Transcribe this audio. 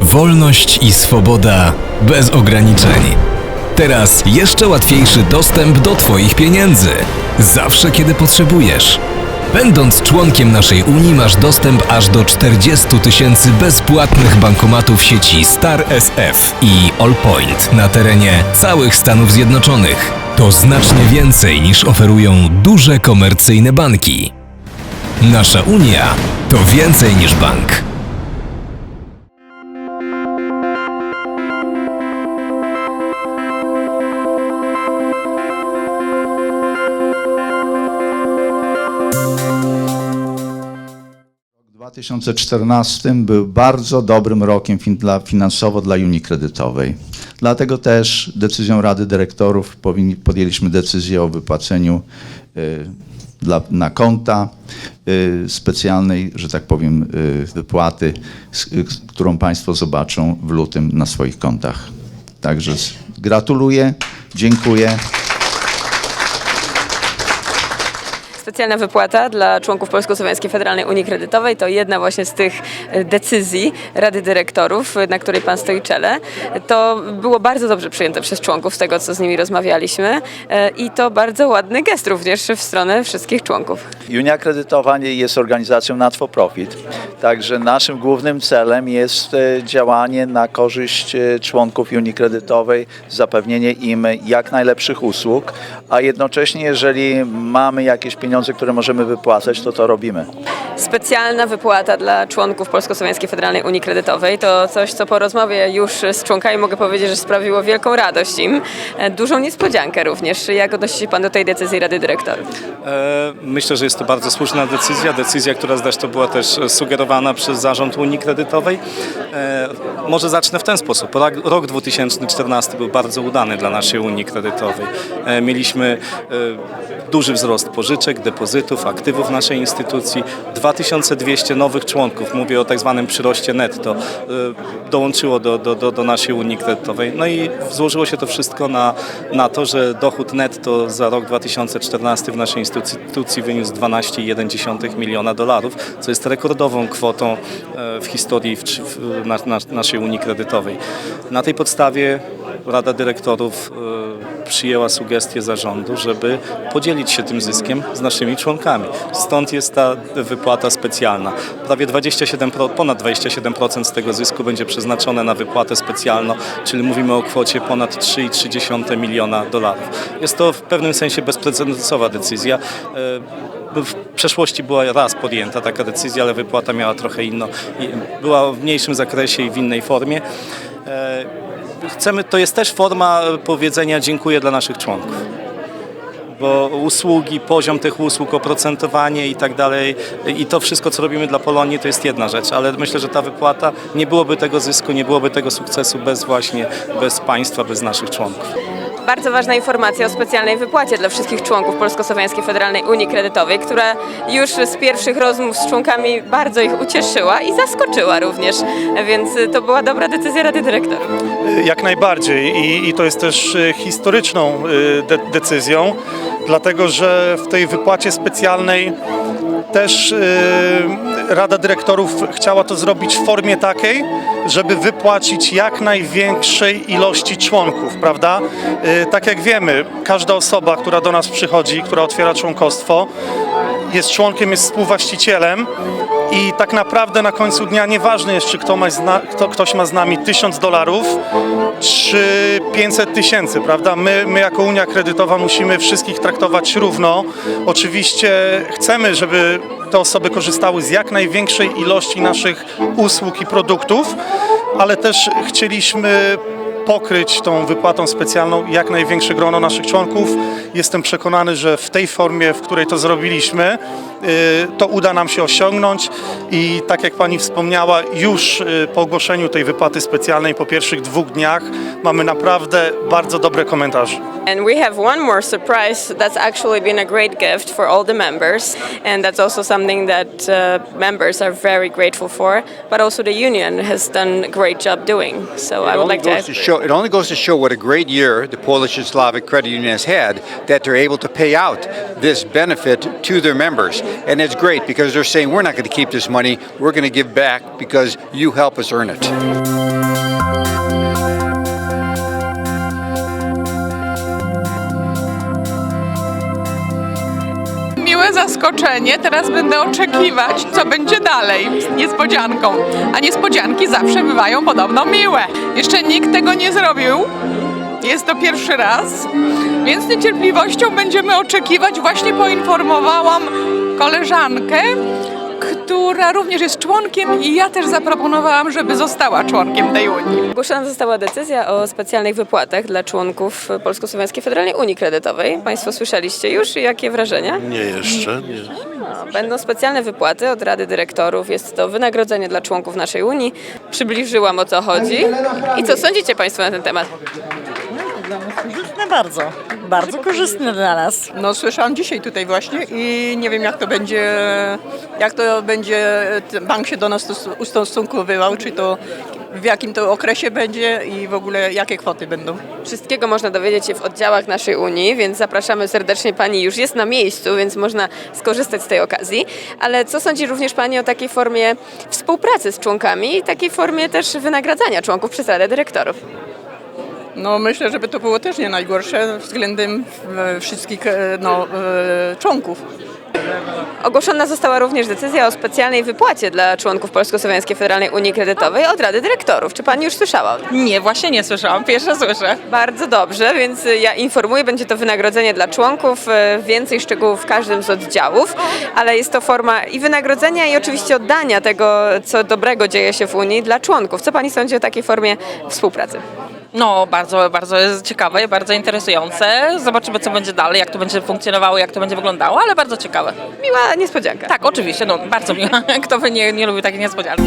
Wolność i swoboda bez ograniczeń. Teraz jeszcze łatwiejszy dostęp do Twoich pieniędzy. Zawsze, kiedy potrzebujesz. Będąc członkiem naszej Unii, masz dostęp aż do 40 tysięcy bezpłatnych bankomatów sieci Star SF i Allpoint na terenie całych Stanów Zjednoczonych. To znacznie więcej niż oferują duże komercyjne banki. Nasza Unia to więcej niż bank. 2014 był bardzo dobrym rokiem finansowo dla Unii Kredytowej. Dlatego też decyzją Rady Dyrektorów podjęliśmy decyzję o wypłaceniu y, na konta y, specjalnej, że tak powiem, y, wypłaty, którą Państwo zobaczą w lutym na swoich kontach. Także gratuluję, dziękuję. Specjalna wypłata dla członków Polsko-Słowiańskiej Federalnej Unii Kredytowej to jedna właśnie z tych e, decyzji Rady Dyrektorów, e, na której Pan stoi czele. To było bardzo dobrze przyjęte przez członków z tego, co z nimi rozmawialiśmy e, i to bardzo ładny gest również w stronę wszystkich członków. Unia Kredytowa jest organizacją for profit, także naszym głównym celem jest działanie na korzyść członków Unii Kredytowej, zapewnienie im jak najlepszych usług, a jednocześnie jeżeli mamy jakieś pieniądze, które możemy wypłacać, to to robimy. Specjalna wypłata dla członków Polsko-Słowiańskiej Federalnej Unii Kredytowej to coś, co po rozmowie już z członkami mogę powiedzieć, że sprawiło wielką radość im, e, dużą niespodziankę również. Jak odnosi się Pan do tej decyzji Rady Dyrektorów? E, Myślę, że jest to bardzo słuszna decyzja, decyzja, która zresztą była też sugerowana przez Zarząd Unii Kredytowej. E, Może zacznę w ten sposób. Rok- Rok 2014 był bardzo udany dla naszej Unii Kredytowej. Mieliśmy duży wzrost pożyczek, depozytów, aktywów naszej instytucji, 2200 nowych członków, mówię o tak zwanym przyroście netto, e, dołączyło do, do, do, do naszej Unii Kredytowej. No i złożyło się to wszystko na, na to, że dochód netto za rok 2014 w naszej instytucji wyniósł 12,1 miliona dolarów, co jest rekordową kwotą e, w historii w, w, na, na, naszej Unii Kredytowej. Na tej podstawie Rada Dyrektorów e, przyjęła sugestię zarządu, żeby podzielić się tym zyskiem z naszymi członkami. Stąd jest ta wypłata specjalna. Prawie 27, pro- ponad 27% z tego zysku będzie przeznaczone na wypłatę specjalną, czyli mówimy o kwocie ponad 3,3 miliona dolarów. Jest to w pewnym sensie bezprecedensowa decyzja. E, w przeszłości była raz podjęta taka decyzja, ale wypłata miała trochę inną, była w mniejszym zakresie i w innej formie. E, Chcemy, to jest też forma powiedzenia dziękuję dla naszych członków. Bo usługi, poziom tych usług, oprocentowanie i tak dalej, i to wszystko, co robimy dla Polonii, to jest jedna rzecz, ale myślę, że ta wypłata, nie byłoby tego zysku, nie byłoby tego sukcesu bez właśnie, bez państwa, bez naszych członków. Bardzo ważna informacja o specjalnej wypłacie dla wszystkich członków Polsko-Słowiańskiej Federalnej Unii Kredytowej, która już z pierwszych rozmów z członkami bardzo ich ucieszyła i zaskoczyła również, więc to była dobra decyzja Rady Dyrektorów. Jak najbardziej I, i to jest też e, historyczną e, de decyzją, dlatego że w tej wypłacie specjalnej też e, Rada Dyrektorów chciała to zrobić w formie takiej, żeby wypłacić jak największej ilości członków, prawda? E, Tak jak wiemy, każda osoba, która do nas przychodzi, która otwiera członkostwo, jest członkiem, jest współwłaścicielem i tak naprawdę na końcu dnia nieważne jest, czy kto ma zna, kto, ktoś ma z nami 1000 dolarów, czy 500 tysięcy, prawda? My, my jako Unia Kredytowa musimy wszystkich traktować równo. Oczywiście chcemy, żeby te osoby korzystały z jak największej ilości naszych usług i produktów, ale też chcieliśmy pokryć tą wypłatą specjalną jak największe grono naszych członków. Jestem przekonany, że w tej formie, w której to zrobiliśmy, to uda nam się osiągnąć i tak jak Pani wspomniała, już y, po ogłoszeniu tej wypłaty specjalnej po pierwszych dwóch dniach mamy naprawdę bardzo dobre komentarze. And we have one more surprise that's actually been a great gift for all the members, and that's also something that uh, members are very grateful for, but also the union has done a great job doing. So I It would only, like to to show, it only goes to show what a great year the Polish and Slavic Credit Union has had that they're able to pay out this benefit to their members. And it's great because they're saying we're not going to keep this money, we're going to give back because you help us earn it. zaskoczenie. Teraz będę oczekiwać, co będzie dalej z niespodzianką. A niespodzianki zawsze bywają podobno miłe. Jeszcze nikt tego nie zrobił. Jest to pierwszy raz, więc z niecierpliwością będziemy oczekiwać. Właśnie poinformowałam koleżankę, która również jest członkiem i ja też zaproponowałam, żeby została członkiem tej Unii. Ogłoszona została decyzja o specjalnych wypłatach dla członków Polsko-Słowiańskiej Federalnej Unii Kredytowej. Państwo słyszeliście już? Jakie wrażenia? Nie jeszcze, nie. No, Będą specjalne wypłaty od Rady Dyrektorów. Jest to wynagrodzenie dla członków naszej Unii. Przybliżyłam o co chodzi. I co sądzicie Państwo na ten temat? Korzystne bardzo, bardzo korzystne dla nas. No słyszałam dzisiaj tutaj właśnie i nie wiem jak to będzie, jak to będzie, ten bank się do nas stos- ustosunkowywał, czy to w jakim to okresie będzie i w ogóle jakie kwoty będą. Wszystkiego można dowiedzieć się w oddziałach naszej Unii, więc zapraszamy serdecznie. Pani już jest na miejscu, więc można skorzystać z tej okazji. Ale co sądzi również Pani o takiej formie współpracy z członkami i takiej formie też wynagradzania członków przez Radę Dyrektorów? No myślę, żeby to było też nie najgorsze względem e, wszystkich e, no, e, członków. Ogłoszona została również decyzja o specjalnej wypłacie dla członków Polsko-Słowiańskiej Federalnej Unii Kredytowej od Rady Dyrektorów. Czy Pani już słyszała? Nie, właśnie nie słyszałam, pierwsze słyszę. Bardzo dobrze, więc ja informuję, będzie to wynagrodzenie dla członków, więcej szczegółów w każdym z oddziałów, ale jest to forma i wynagrodzenia i oczywiście oddania tego, co dobrego dzieje się w Unii dla członków. Co Pani sądzi o takiej formie współpracy? No, bardzo, bardzo jest ciekawe i bardzo interesujące. Zobaczymy, co będzie dalej, jak to będzie funkcjonowało, jak to będzie wyglądało, ale bardzo ciekawe. Miła niespodzianka. Tak, oczywiście, no, bardzo miła. Kto by nie, nie lubił takiej niespodzianki.